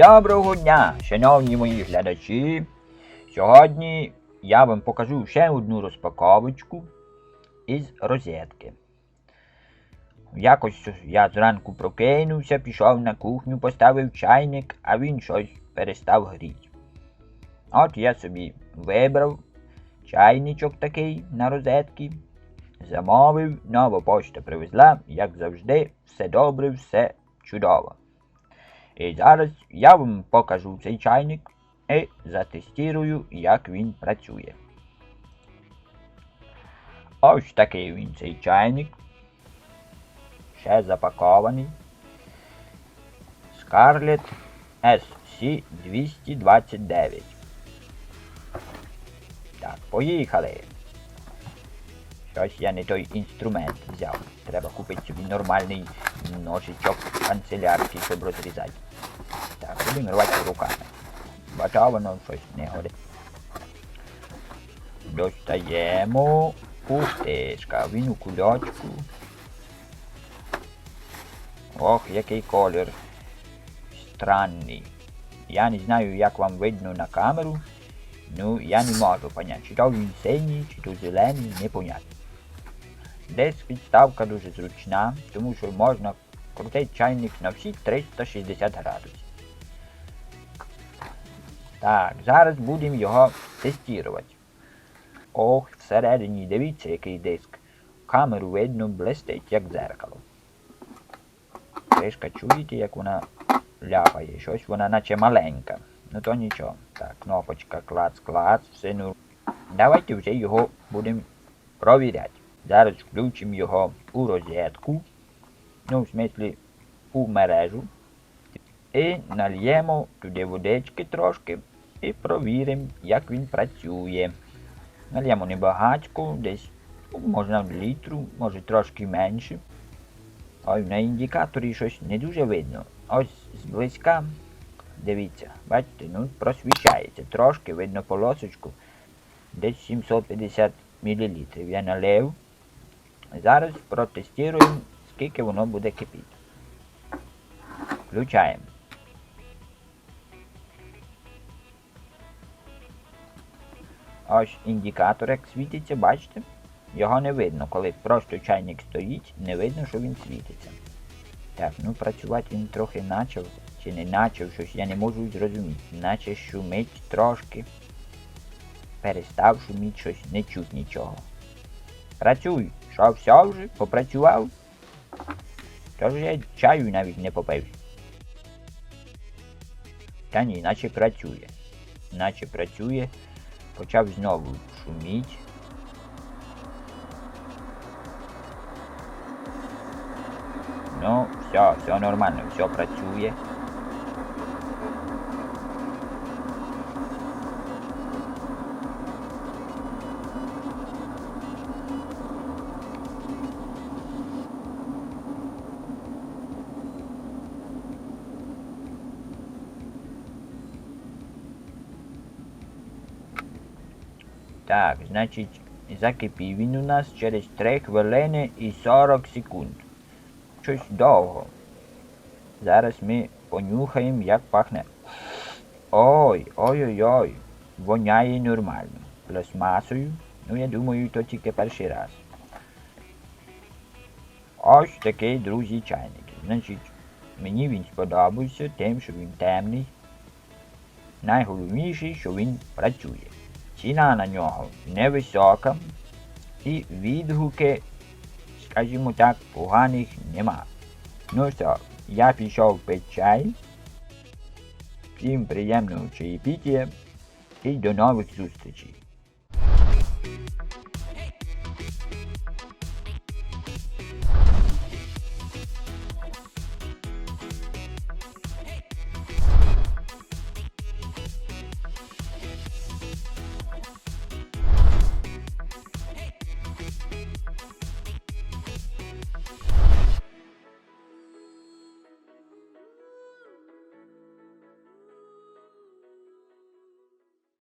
Доброго дня, шановні мої глядачі. Сьогодні я вам покажу ще одну розпаковочку із розетки. Якось я зранку прокинувся, пішов на кухню, поставив чайник, а він щось перестав гріти. От я собі вибрав чайничок такий на розетки, замовив, нова пошта привезла, як завжди, все добре, все чудово. І зараз я вам покажу цей чайник і затестую, як він працює. Ось такий він цей чайник. Ще запакований. Scarlett SC229. Так, поїхали. Щось я не той інструмент взяв. Треба купити собі нормальний ножичок канцелярський, щоб розрізати. Так, будемо рвати руками. Бача воно щось не годить. Достаємо пустишка, він у кульочку. Ох, який колір странний. Я не знаю, як вам видно на камеру. Ну, я не можу поняти, чи то він синій, чи то зелений, непонятно. Десь підставка дуже зручна, тому що можна крутити чайник на всі 360 градусів. Так, зараз будемо його тестувати. Ох, всередині дивіться, який диск. Камеру видно блистить, як дзеркало. Кришка чуєте, як вона ляпає. Щось вона наче маленька. Ну то нічого. Так, кнопочка клац-клац, все ну. Давайте вже його будемо провіряти. Зараз включимо його у розетку. Ну, в смислі, у мережу. І нальємо туди водички трошки і провіримо, як він працює. Нальємо небагатько, десь ну, можна літру, може трошки менше. Ой, на індикаторі щось не дуже видно. Ось зблизька. Дивіться, бачите, ну просвічається. Трошки видно полосочку. Десь 750 мл. Я налив. Зараз протестуємо, скільки воно буде кипіти. Включаємо. Ось індикатор як світиться, бачите? Його не видно, коли просто чайник стоїть, не видно, що він світиться. Так, ну працювати він трохи начав, чи не начав щось, я не можу зрозуміти. Наче шумить трошки. Перестав шуміти щось, не чуть нічого. Працюй, що все вже, попрацював? Тож я чаю навіть не попив. Та ні, наче працює. Наче працює. Почав знову шуміть. Ну, все, все нормально, все працює. Так, значить, закипів він у нас через 3 хвилини і 40 секунд. Щось довго. Зараз ми понюхаємо, як пахне. Ой, ой-ой-ой. Воняє нормально. Пластмасою. Ну, я думаю, то тільки перший раз. Ось такий, друзі, чайник. Значить, мені він сподобався тим, що він темний. Найголовніше, що він працює. Ціна на нього невисока і відгуки, скажімо так, поганих нема. Ну що, я пішов пити чай. Всім приємного чаєпітія і до нових зустрічей.